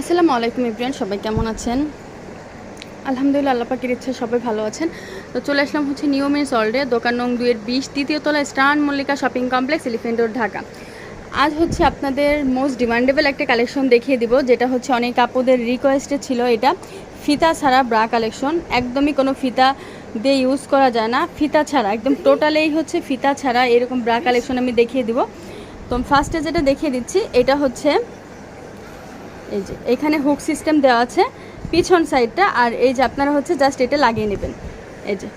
আসসালামু আলাইকুম ইব্রিয়ান সবাই কেমন আছেন? আলহামদুলিল্লাহ, আল্লাহ পাকের ইচ্ছে সবাই ভালো আছেন। তো চলে আসলাম হচ্ছে নিউ নিয়মের সল্ডে দোকান নং দুইয়ের বিশ দ্বিতীয় তলা Star Mallika Shopping Complex Elephant Road Dhaka. আজ হচ্ছে আপনাদের মোস্ট ডিমান্ডেবল একটা কালেকশন দেখিয়ে দিব, যেটা হচ্ছে অনেক আপুদের রিকোয়েস্টে ছিল এটা। ফিতা ছাড়া ব্রা কালেকশন একদমই কোনো ফিতা দিয়ে ইউজ করা যায় না। ফিতা ছাড়া, একদম টোটালেই হচ্ছে ফিতা ছাড়া এরকম ব্রা কালেকশন আমি দেখিয়ে দিব। তো ফার্স্টে যেটা দেখিয়ে দিচ্ছি, এটা হচ্ছে এই যে, এখানে হুক সিস্টেম দেওয়া আছে, পিছন সাইডটা আর এই যে আপনারা হচ্ছে জাস্ট এটা লাগিয়ে নেবেন। এই যে,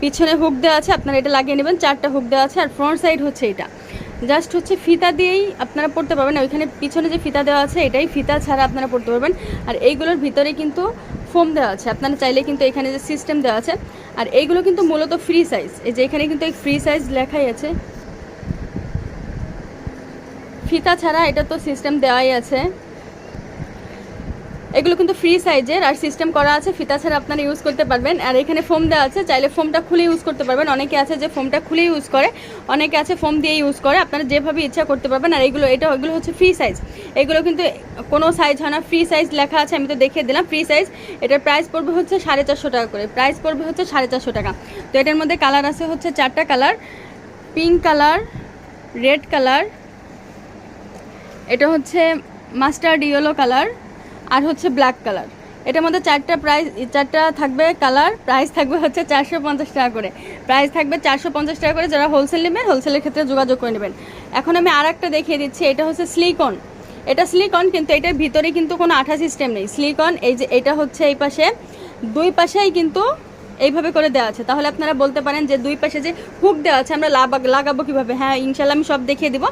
পিছনে হুক দেওয়া আছে, আপনারা এটা লাগিয়ে নেবেন, চারটা হুক দেওয়া আছে, আর ফ্রন্ট সাইড হচ্ছে এটা। জাস্ট হচ্ছে ফিতা দিয়েই আপনারা পড়তে পারবেন ওইখানে পিছনে যে ফিতা দেওয়া আছে, এটাই ফিতা ছাড়া আপনারা পড়তে পারবেন। আর এইগুলোর ভিতরে কিন্তু ফোম দেওয়া আছে, আপনারা চাইলে কিন্তু এখানে যে সিস্টেম দেওয়া আছে। আর এইগুলো কিন্তু মূলত ফ্রি সাইজ এই যে এখানে কিন্তু এই ফ্রি সাইজ লেখাই আছে। ফিতা ছাড়া এটা তো সিস্টেম দেওয়াই আছে। এগুলো কিন্তু ফ্রি সাইজের আর সিস্টেম করা আছে, ফিতা ছাড়া আপনারা ইউজ করতে পারবেন। আর এখানে ফোম দেওয়া আছে, চাইলে ফোমটা খুলে ইউজ করতে পারবেন। অনেকে আছে যে ফোমটা খুলে ইউজ করে, অনেকে আছে ফোম দিয়ে ইউজ করে। আপনারা যেভাবে ইচ্ছা করতে পারবেন। আর এগুলো, এটা, এগুলো হচ্ছে ফ্রি সাইজ এগুলো কিন্তু কোনো সাইজ হয় না। ফ্রি সাইজ লেখা আছে, আমি তো দেখিয়ে দিলাম। ফ্রি সাইজ এটার প্রাইস পড়বে হচ্ছে সাড়ে চারশো টাকা করে। প্রাইস পড়বে হচ্ছে সাড়ে চারশো টাকা। তো এটার মধ্যে কালার আছে হচ্ছে চারটা colour pink colour red colour এটা হচ্ছে মাস্টার্ড ইয়েলো কালার আর হচ্ছে ব্ল্যাক কালার। এটার মধ্যে চারটা প্রাইস, চারটা থাকবে কালার, প্রাইস থাকবে হচ্ছে চারশো পঞ্চাশ টাকা করে। প্রাইস থাকবে চারশো পঞ্চাশ টাকা করে যারা হোলসেল নেবেন হোলসেলের ক্ষেত্রে যোগাযোগ করে নেবেন। এখন আমি আর একটা দেখিয়ে দিচ্ছি, এটা হচ্ছে স্লিকন এটা স্লিকন কিন্তু এটার ভিতরে কিন্তু কোনো আঠা সিস্টেম নেই। স্লিকন এই যে এটা হচ্ছে এই পাশে, দুই পাশেই কিন্তু এইভাবে করে দেওয়া আছে। তাহলে আপনারা বলতে পারেন যে দুই পাশে যে হুক দেওয়া আছে, আমরা লাগাবো কীভাবে? হ্যাঁ ইনশাল্লাহ আমি সব দেখিয়ে দিব।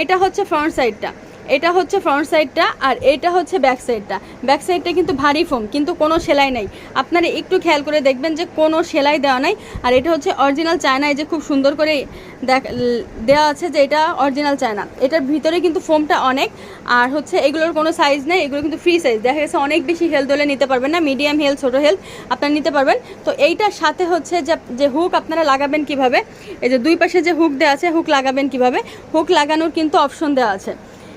এটা হচ্ছে ফ্রন্ট সাইডটা এটা হচ্ছে ফ্রন্ট সাইডটা আর এটা হচ্ছে ব্যাক সাইডটা ব্যাক সাইডটা কিন্তু ভারী ফোম কিন্তু কোনো সেলাই নাই। আপনারা একটু খেয়াল করে দেখবেন যে কোনো সেলাই দেওয়া নাই। আর এটা হচ্ছে অরিজিনাল চায়না, এই যে খুব সুন্দর করে দেওয়া আছে যে এটা অরিজিনাল চায়না। এটার ভিতরে কিন্তু ফোমটা অনেক। আর হচ্ছে এগুলোর কোনো সাইজ নেই, এগুলো কিন্তু ফ্রি সাইজ দেখা গেছে অনেক বেশি হেলথ হলে নিতে পারবেন না মিডিয়াম হেলথ ছোটো হেলথ আপনারা নিতে পারবেন। তো এইটার সাথে হচ্ছে যে হুক আপনারা লাগাবেন কীভাবে? এই যে দুই পাশে যে হুক দেওয়া আছে হুক লাগাবেন কীভাবে? হুক লাগানোর কিন্তু অপশন দেওয়া আছে।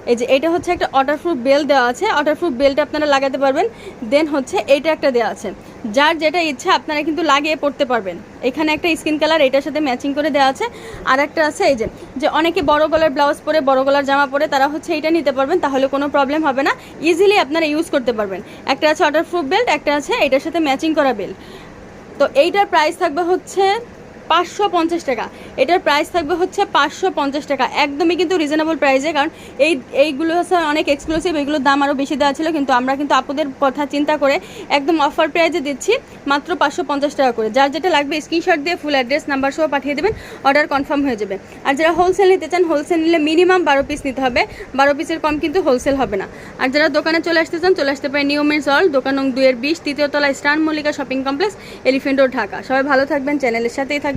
এই যে এটা হচ্ছে একটা ওয়াটারপ্রুফ বেল দেওয়া আছে। ওয়াটারপ্রুফ বেলটা আপনারা লাগাতে পারবেন। দেন হচ্ছে এইটা একটা দেওয়া আছে। যার যেটা ইচ্ছা আপনারা কিন্তু লাগিয়ে পড়তে পারবেন। এখানে একটা স্কিন কালার এটার সাথে ম্যাচিং করে দেওয়া আছে। আর একটা আছে এই যে যে অনেকে বড় গলার ব্লাউজ পরে, বড় গলার জামা পরে, তারা হচ্ছে এইটা নিতে পারবেন, তাহলে কোনো প্রবলেম হবে না। ইজিলি আপনারা ইউজ করতে পারবেন। একটা আছে ওয়াটারপ্রুফ বেল্ট একটা আছে এটার সাথে ম্যাচিং করা বেল্ট তো এইটার প্রাইস থাকবে হচ্ছে পাঁচশো পঞ্চাশ টাকা। এটার প্রাইস থাকবে হচ্ছে পাঁচশো পঞ্চাশ টাকা। একদমই কিন্তু রিজনেবল প্রাইসে কারণ এই, এইগুলো হচ্ছে অনেক এক্সক্লুসিভ এগুলোর দাম আরও বেশি দেওয়া ছিল, কিন্তু আমরা কিন্তু আপুদের কথা চিন্তা করে একদম অফার প্রাইসে দিচ্ছি মাত্র পাঁচশো পঞ্চাশ টাকা করে। যার যেটা লাগবে স্ক্রিনশট দিয়ে ফুল অ্যাড্রেস নাম্বার সহ পাঠিয়ে দেবেন অর্ডার কনফার্ম হয়ে যাবে। আর যারা হোলসেল নিতে চান হোলসেল নিলে মিনিমাম বারো পিস নিতে হবে। বারো পিসের কম কিন্তু হোলসেল হবে না। আর যারা দোকানে চলে আসতে চান, চলে আসতে পারে নিয়মের সল দোকান নং দুইয়ের বিশ, তৃতীয় তলা Star Mallika Shopping Complex Elephant Road Dhaka. সবাই ভালো থাকবেন চ্যানেলের সাথেই